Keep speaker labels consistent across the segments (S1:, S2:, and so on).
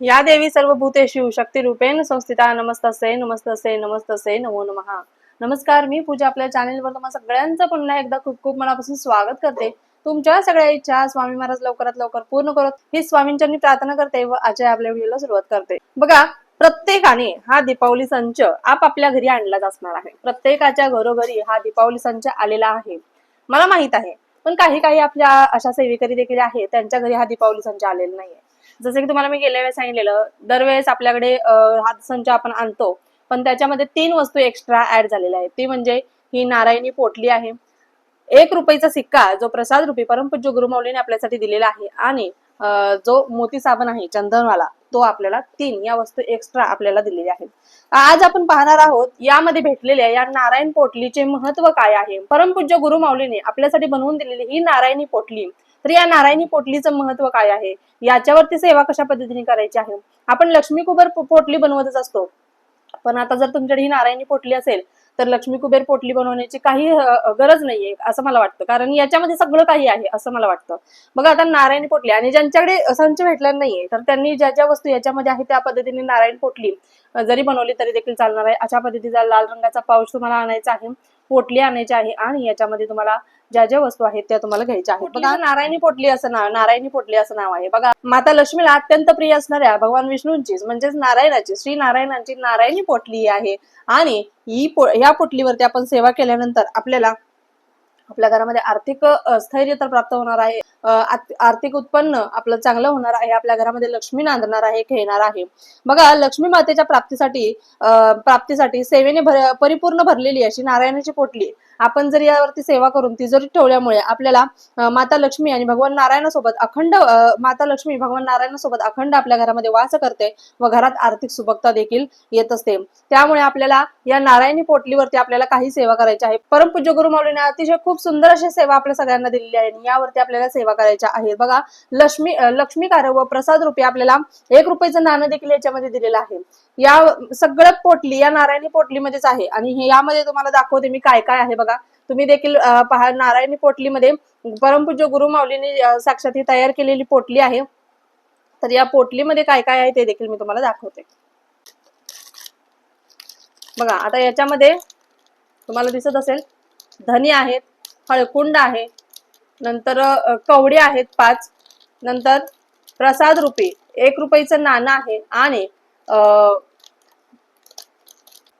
S1: या देवी सर्व भूतेषु शक्ती रूपेण संस्थिता नमस्तसे नमस्तसे नमस्तसे नमो नमः. नमस्कार मी पूजा आपल्या चॅनेलवर तुम्हाला सगळ्यांचं पुन्हा एकदा खूप खूप मनापासून स्वागत करते. तुमच्या सगळ्या इच्छा स्वामी महाराज लवकरात लवकर पूर्ण करत ही स्वामींच्या मी प्रार्थना करते व आजच्या आपल्या व्हिडिओला सुरुवात करते. बघा प्रत्येकाने हा दीपावली संच आपापल्या घरी आणलाच असणार आहे. प्रत्येकाच्या घरोघरी हा दीपावली संच आलेला आहे. मला माहीत आहे पण काही काही आपल्या अशा सेविकरी देखील आहे त्यांच्या घरी हा दीपावली संच आलेला नाहीये. जसं की तुम्हाला मी गेल्या वेळेस सांगितलेलं दरवेळेस आपल्याकडे अं, संच आपण आणतो पण त्याच्यामध्ये तीन वस्तू एक्स्ट्रा ऍड झालेल्या आहेत. ती म्हणजे ही नारायणी पोटली आहे. एक रुपयाचा सिक्का जो प्रसाद रूपी परमपूज्य गुरुमौलीने आपल्यासाठी दिलेला आहे आणि जो मोती साबण आहे चंदनवाला तो आपल्याला तीन या वस्तू एक्स्ट्रा आपल्याला दिलेल्या आहेत. आज आपण पाहणार आहोत यामध्ये भेटलेल्या या नारायण पोटलीचे महत्त्व काय आहे? परमपूज्य गुरुमाऊलीने आपल्यासाठी बनवून दिलेली ही नारायणी पोटली तर या नारायणी पोटलीचं महत्त्व काय आहे? याच्यावरती सेवा कशा पद्धतीने करायची आहे? आपण लक्ष्मी कुबेर पोटली बनवतच असतो. पण आता जर तुमच्याकडे ही नारायणी पोटली असेल तर लक्ष्मी कुबेर पोटली बनवण्याची काही गरज नाहीये असं मला वाटतं. कारण याच्यामध्ये सगळं काही आहे असं मला वाटतं. बघा आता नारायणी पोटली आणि ज्यांच्याकडे संच भेटला नाहीये तर त्यांनी ज्या ज्या वस्तू याच्यामध्ये आहे त्या पद्धतीने नारायण पोटली जरी बनवली तरी देखील चालणार आहे. अशा पद्धतीचा लाल रंगाचा पाऊच तुम्हाला आणायचा आहे. पोटली आणायची आहे आणि याच्यामध्ये तुम्हाला ज्या ज्या वस्तू आहेत त्या तुम्हाला घ्यायच्या आहेत. बघा. नारायणी पोटली असं नाव नारायणी पोटली असं नाव आहे. बघा माता लक्ष्मीला अत्यंत प्रिय असणाऱ्या भगवान विष्णूंचीच म्हणजेच नारायणाची श्री नारायणांची नारायणी पोटली आहे. आणि ही पो- ह्या पोटलीवरती आपण सेवा केल्यानंतर आपल्याला आपल्या घरामध्ये आर्थिक स्थैर्य तर प्राप्त होणार आहे. आर्थिक उत्पन्न आपलं चांगलं होणार आहे. आपल्या घरामध्ये लक्ष्मी नांदणार आहे खेळणार आहे. बघा लक्ष्मी मातेच्या प्राप्तीसाठी प्राप्तीसाठी सेवेने भर परिपूर्ण भरलेली अशी नारायणाची पोटली. आपण जर यावरती सेवा करून ती जरी ठेवल्यामुळे आपल्याला माता लक्ष्मी आणि भगवान नारायणासोबत अखंड माता लक्ष्मी भगवान नारायणासोबत अखंड आपल्या घरामध्ये वास करते व घरात आर्थिक सुबकता देखील येत असते. त्यामुळे आपल्याला या नारायणी पोटलीवरती आपल्याला काही सेवा करायची आहे. परमपूज्य गुरु माऊलीने अतिशय खूप सुंदर अशी सेवा आपल्या सगळ्यांना दिलेली आहे आणि यावरती आपल्याला सेवा करायच्या आहेत. बघा लक्ष्मी अ, लक्ष्मीकार व प्रसाद रूपी आपल्याला एक रुपयाचं नाणं देखील याच्यामध्ये दिलेलं आहे. या सगळं पोटली या नारायणी पोटलीमध्येच आहे. आणि यामध्ये तुम्हाला दाखवते मी काय काय आहे बघा. तुम्ही देखील पहा नारायणी पोटलीमध्ये परमपूज्य गुरु माऊलीने साक्षात ही तयार केलेली पोटली आहे. तर या पोटलीमध्ये काय काय आहे ते देखील मी तुम्हाला दाखवते. बघा आता याच्यामध्ये तुम्हाला दिसत असेल धनी आहेत हळकुंड आहे नंतर कवडे आहेत पाच नंतर प्रसाद रुपी एक रुपयाचं नाणं आहे आणि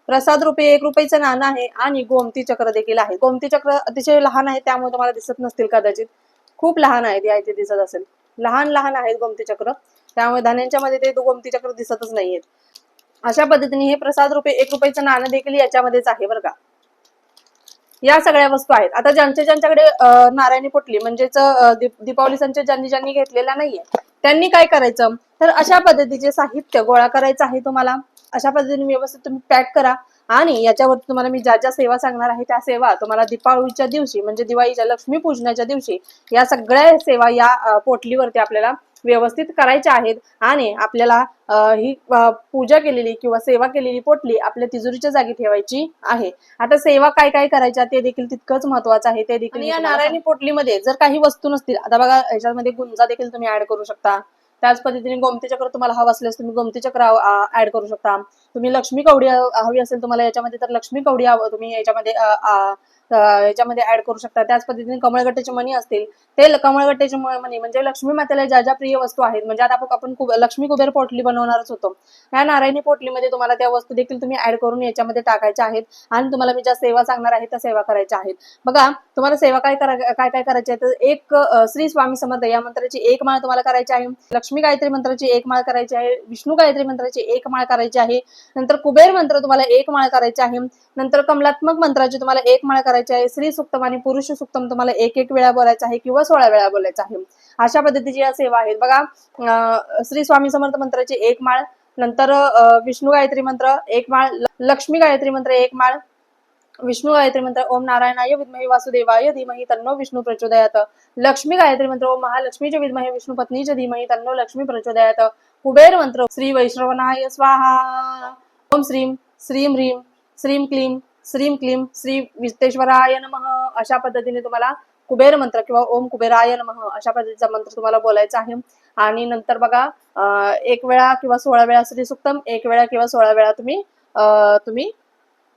S1: प्रसाद रुपये एक रुपयाचं नाणं आहे आणि गोमती चक्र देखील आहे. गोमती चक्र अतिशय लहान आहे त्यामुळे तुम्हाला दिसत नसतील कदाचित. खूप लहान आहेत या इथे दिसत असेल. लहान लहान आहेत गोमती चक्र. त्यामुळे धान्यांच्या मध्ये ते गोमती चक्र दिसतच नाहीयेत. अशा पद्धतीने हे प्रसाद रुपये एक रुपयाचं नाणं देखील याच्यामध्येच आहे बरं का. या सगळ्या वस्तू आहेत. आता ज्यांच्या ज्यांच्याकडे नारायणी पोटली म्हणजेच दीपावली संच ज्यांनी ज्यांनी घेतलेला नाहीये त्यांनी काय करायचं? तर अशा पद्धतीचे साहित्य गोळा करायचं आहे तुम्हाला. अशा पद्धतीने व्यवस्थित तुम्ही पॅक करा. आणि याच्यावरती तुम्हाला मी ज्या ज्या सेवा सांगणार आहे त्या सेवा तुम्हाला दीपावलीच्या दिवशी म्हणजे दिवाळीच्या लक्ष्मी पूजनाच्या दिवशी या सगळ्या सेवा या पोटलीवरती आपल्याला व्यवस्थित करायच्या आहेत. आणि आपल्याला ही पूजा केलेली किंवा सेवा केलेली पोटली आपल्या तिजोरीच्या जागी ठेवायची आहे. आता सेवा काय काय करायच्या ते देखील तितकंच महत्वाचं आहे. ते देखील या नारायणी पोटलीमध्ये जर काही वस्तू नसतील आता बघा याच्यामध्ये गुंजा देखील तुम्ही ऍड करू शकता. त्याच पद्धतीने गोमती चक्र तुम्हाला हवं असल्यास तुम्ही गोमती चक्र ऍड करू शकता. तुम्ही लक्ष्मी कवडी हवी असेल तुम्हाला याच्यामध्ये तर लक्ष्मी कवडी तुम्ही याच्यामध्ये याच्यामध्ये ऍड करू शकता. त्याच पद्धतीने कमळगट्ट्याचे मणी असतील. ते ल- कमळगट्ट्याचे मणी म्हणजे लक्ष्मी मातेला ज्या ज्या प्रिय वस्तू आहेत म्हणजे आता आपण लक्ष्मी कुबेर पोटली बनवणारच होतो. या नारायणी पोटलीमध्ये तुम्हाला त्या वस्तू देखील तुम्ही ऍड करून याच्यामध्ये टाकायच्या आहेत. आणि तुम्हाला मी ज्या सेवा सांगणार आहे त्या सेवा करायच्या आहेत. बघा तुम्हाला सेवा काय करा काय काय करायची आहे? तर एक श्री स्वामी समर्थ या मंत्राची एक माळ तुम्हाला करायची आहे. लक्ष्मी गायत्री मंत्राची एक माळ करायची आहे. विष्णू गायत्री मंत्राची एक माळ करायची आहे. नंतर कुबेर मंत्र तुम्हाला एक माळ करायची आहे. नंतर कमलात्मक मंत्राची तुम्हाला एक माळ करायची आहे स्त्री सुक्तम आणि पुरुष सुक्तम तुम्हाला एक एक वेळा बोलायचं आहे किंवा सोळा वेळा बोलायचं आहे. अशा पद्धतीची या सेवा आहेत. बघा श्री स्वामी समर्थ मंत्राची एक माळ नंतर विष्णू गायत्री मंत्र एक माळ लक्ष्मी गायत्री मंत्र एक माळ विष्णू गायत्री मंत्र ओम नारायणाय विद्महे वासुदेवाय धीमहि तन्नो विष्णू प्रचोदयात. लक्ष्मी गायत्री मंत्र ओम महालक्ष्मीचे विद्महे विष्णू पत्नीचे धीमहि तन्नो लक्ष्मी प्रचोदयात. कुबेर मंत्र श्री वैष्णवनाय स्वाहा. ओम श्रीम श्रीम ह्रीम श्रीम क्लीम श्रीम क्लीम श्री विश्वेश्वराय नम अशा पद्धतीने तुम्हाला कुबेर मंत्र किंवा ओम कुबेराय नम अशा पद्धतीचा मंत्र तुम्हाला बोलायचा आहे. आणि नंतर बघा एक वेळा किंवा सोळा वेळा श्री सुक्तम एक वेळा किंवा सोळा वेळा तुम्ही तुम्ही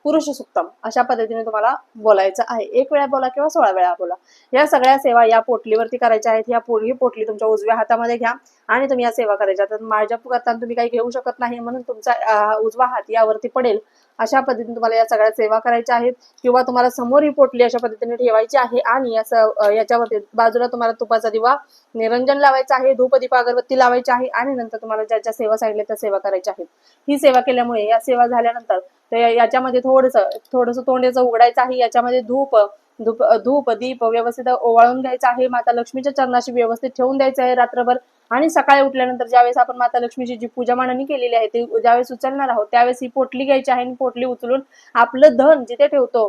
S1: पुरुष सुक्तम अशा पद्धतीने तुम्हाला बोलायचं आहे. एक वेळा बोला किंवा सोळा वेळा बोला. या सगळ्या सेवा या पोटलीवरती करायच्या आहेत. या पो- ही पोटली तुमच्या उजव्या हातामध्ये घ्या आणि तुम्ही या सेवा करायच्या. तर माळजप करताना तुम्ही काही घेऊ शकत नाही म्हणून तुमचा उजवा हात यावरती पडेल. अशा पद्धतीने तुम्हाला या सगळ्या सेवा करायच्या आहेत. किंवा तुम्हाला समोर ही पोटली अशा पद्धतीने ठेवायची आहे आणि या याच्यावरती बाजूला तुम्हाला तुपाचा दिवा निरंजन लावायचा आहे. धूपदीप अगरबत्ती लावायची आहे आणि नंतर तुम्हाला ज्या ज्या सेवा सांगितल्या त्या सेवा करायच्या आहेत. ही सेवा केल्यामुळे या सेवा झाल्यानंतर तर याच्यामध्ये थोडस थोडस तोंडेचं उघडायचं आहे. याच्यामध्ये धूप धूप धूप दीप व्यवस्थित ओवाळून घ्यायचं आहे. माता लक्ष्मीच्या चरणाशी व्यवस्थित ठेवून द्यायचं आहे रात्रभर. आणि सकाळी उठल्यानंतर ज्यावेळेस आपण माता लक्ष्मीची जी पूजा मांडणी केलेली आहे ती ज्यावेळेस उचलणार आहोत त्यावेळेस ही पोटली घ्यायची आहे आणि पोटली उचलून आपलं धन जिथे ठेवतो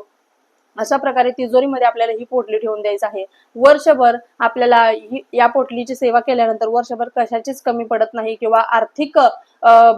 S1: अशा प्रकारे तिजोरीमध्ये आपल्याला ही पोटली ठेवून द्यायचं आहे. वर्षभर आपल्याला या पोटलीची सेवा केल्यानंतर वर्षभर कशाचीच कमी पडत नाही किंवा आर्थिक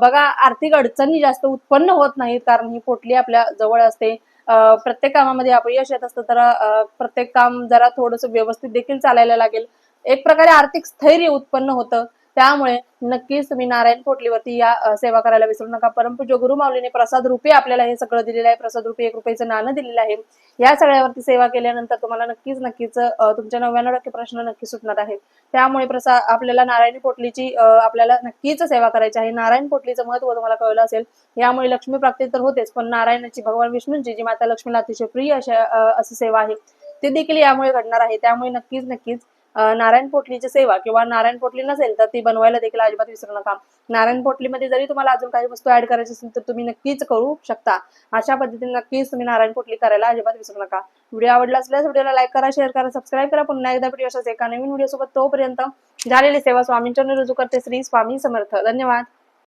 S1: बघा आर्थिक अडचणी जास्त उत्पन्न होत नाहीत कारण ही पोटली आपल्या जवळ असते. प्रत्येक कामामध्ये अपयश येत असतं तर प्रत्येक काम जरा थोडंसं व्यवस्थित देखील चालायला लागेल. एक प्रकारे आर्थिक स्थैर्य उत्पन्न होतं. त्यामुळे नक्कीच तुम्ही नारायण पोटलीवरती या सेवा करायला विसरू नका. परंतु गुरु माऊलीने प्रसाद रुपये आपल्याला हे सगळं दिलेलं आहे प्रसाद रुपये एक रुपयाचं नाणं दिलेलं आहे या सगळ्यावरती सेवा केल्यानंतर तुम्हाला नक्कीच नक्कीच तुमच्या नव्याण्णव टक्के प्रश्न नक्की सुटणार आहेत. त्यामुळे प्रसाद आपल्याला नारायण पोटलीची आपल्याला नक्कीच सेवा करायची आहे. नारायण पोटलीचं महत्त्व तुम्हाला कळलं असेल यामुळे लक्ष्मी प्राप्ती तर होतेच पण नारायणाची भगवान विष्णूंची जी माता लक्ष्मीला अतिशय प्रिय अशा अशी सेवा आहे ते देखील यामुळे घडणार आहे. त्यामुळे नक्कीच नक्कीच नारायण पोटलीची सेवा किंवा नारायण पोटली नसेल तर ती बनवायला देखील अजिबात विसरू नका. नारायण पोटलीमध्ये जरी तुम्हाला अजून काही वस्तू ऍड करायची असेल तर तुम्ही नक्कीच करू शकता. अशा पद्धतीने नक्कीच तुम्ही नारायण पोटली करायला अजिबात विसरू नका. व्हिडिओ आवडला असल्यास व्हिडिओला लाईक करा शेअर करा सबस्क्राईब करा. पुन्हा एकदा व्हिडिओ असाच एका नवीन व्हिडिओ सोबत तोपर्यंत झालेली सेवा स्वामींच्या रुजू करते. श्री स्वामी समर्थ. धन्यवाद.